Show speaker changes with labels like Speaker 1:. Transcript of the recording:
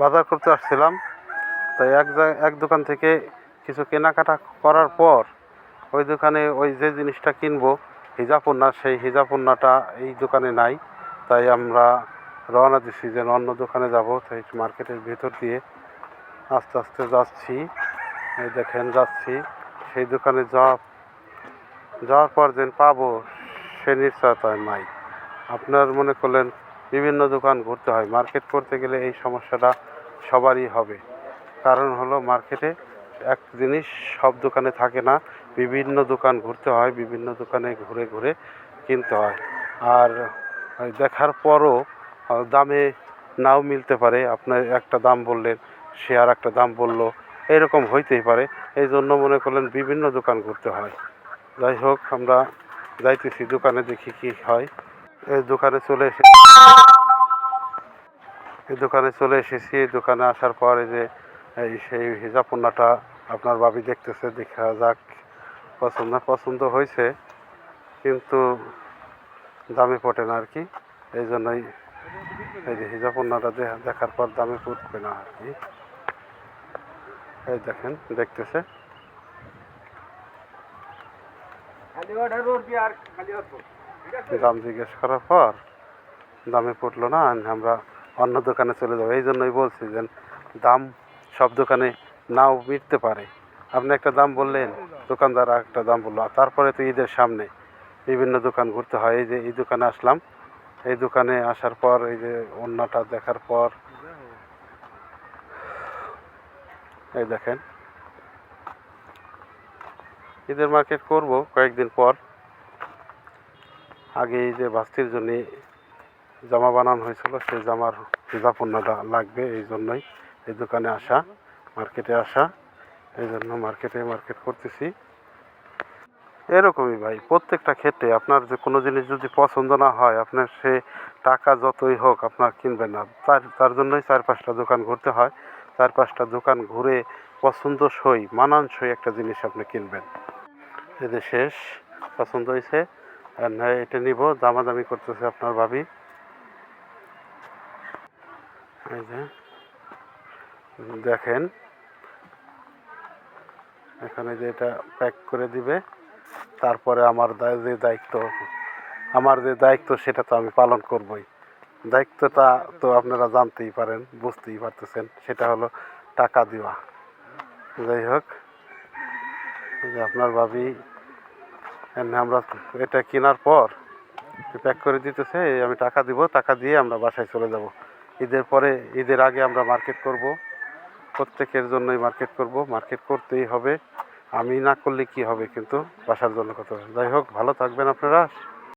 Speaker 1: বাজার করতে আসছিলাম। তাই এক এক দোকান থেকে কিছু কেনাকাটা করার পর ওই দোকানে ওই যে জিনিসটা কিনবো হিজাপন্না সেই হিজাপন্নাটা এই দোকানে নাই। তাই আমরা রওনা দিচ্ছি যে অন্য দোকানে যাব। তাই মার্কেটের ভেতর দিয়ে আস্তে আস্তে যাচ্ছি। এই দেখেন যাচ্ছি। সেই দোকানে যাওয়া, যাওয়ার পর যেন পাবো সে নিশ্চয়তা নাই। আপনার মনে করলেন বিভিন্ন দোকান ঘুরতে হয়। মার্কেট করতে গেলে এই সমস্যাটা সবারই হবে। কারণ হলো মার্কেটে এক জিনিস সব দোকানে থাকে না, বিভিন্ন দোকান ঘুরতে হয়, বিভিন্ন দোকানে ঘুরে ঘুরে কিনতে হয়। আর দেখার পরও দামে নাও মিলতে পারে। আপনার একটা দাম বললেন সে আর একটা দাম বলল, এরকম হইতেই পারে। এই জন্য মনে করলেন বিভিন্ন দোকান ঘুরতে হয়। যাই হোক, আমরা যাইতেছি, দোকানে দেখি কি হয়। এই দোকানে চলে এসে এই দোকানে চলে এসেছি। এই দোকানে আসার পর যে, এই সেই হিজাপন্নাটা আপনার ভাবি দেখতেছে, দেখা যাক পছন্দ পছন্দ হয়েছে, কিন্তু দামে পটে না আর কি। এই জন্যই এই যে হিজাপন্নাটা দে- দেখার পর দামে ফুটবে না আর কি। এই দেখেন, দেখতেছে।
Speaker 2: খালি আর খালি
Speaker 1: দাম জিজ্ঞেস করার পর দামে পড়ল না, আমরা অন্য দোকানে চলে যাব। এই জন্যই বলছি যে দাম সব দোকানে নাও মিটতে পারে। আপনি একটা দাম বললেন, দোকানদার একটা দাম বলল তারপরে তো ঈদের সামনে বিভিন্ন দোকান ঘুরতে হয়। এই যে এই দোকানে আসলাম, এই দোকানে আসার পর, এই যে অন্যটা দেখার পর, এই দেখেন, ঈদের মার্কেট করব কয়েকদিন পর। আগে এই যে বাস্তির জন্যে জামা বানানো হয়েছিল সেই জামার জাপন্নাটা লাগবে এই জন্যই এই দোকানে আসা, মার্কেটে আসা, এই জন্য মার্কেটে মার্কেট করতেছি। এরকমই ভাই, প্রত্যেকটা ক্ষেত্রে আপনার যে কোনো জিনিস যদি পছন্দ না হয়, আপনার সে টাকা যতই হোক আপনার কিনবেন না। তার তার জন্যই চার পাঁচটা দোকান ঘুরতে হয়। চার পাঁচটা দোকান ঘুরে পছন্দসই, মানানসই একটা জিনিস আপনি কিনবেন। এদের শেষ, পছন্দ হয়েছে। এটা নিব, দামাদামি করতেছে আপনার ভাবি। এই যে, দেখেন। এখানে যে এটা প্যাক করে দিবে, তারপরে আমার যে দায়িত্ব, আমার যে দায়িত্ব সেটা তো আমি পালন করবই। দায়িত্বটা তো আপনারা জানতেই পারেন, বুঝতেই পারতেছেন, সেটা হলো টাকা দেওয়া। যাই হোক আপনার ভাবি আমরা এটা কেনার পর প্যাক করে দিতেছে, আমি টাকা দিব, টাকা দিয়ে আমরা বাসায় চলে যাব। ঈদের পরে, ঈদের আগে আমরা মার্কেট করব। প্রত্যেকের জন্যই মার্কেট করব। মার্কেট করতেই হবে। আমি না করলে কি হবে কিন্তু? বাসার জন্য কত যাই হোক, ভালো থাকবেন আপনারা।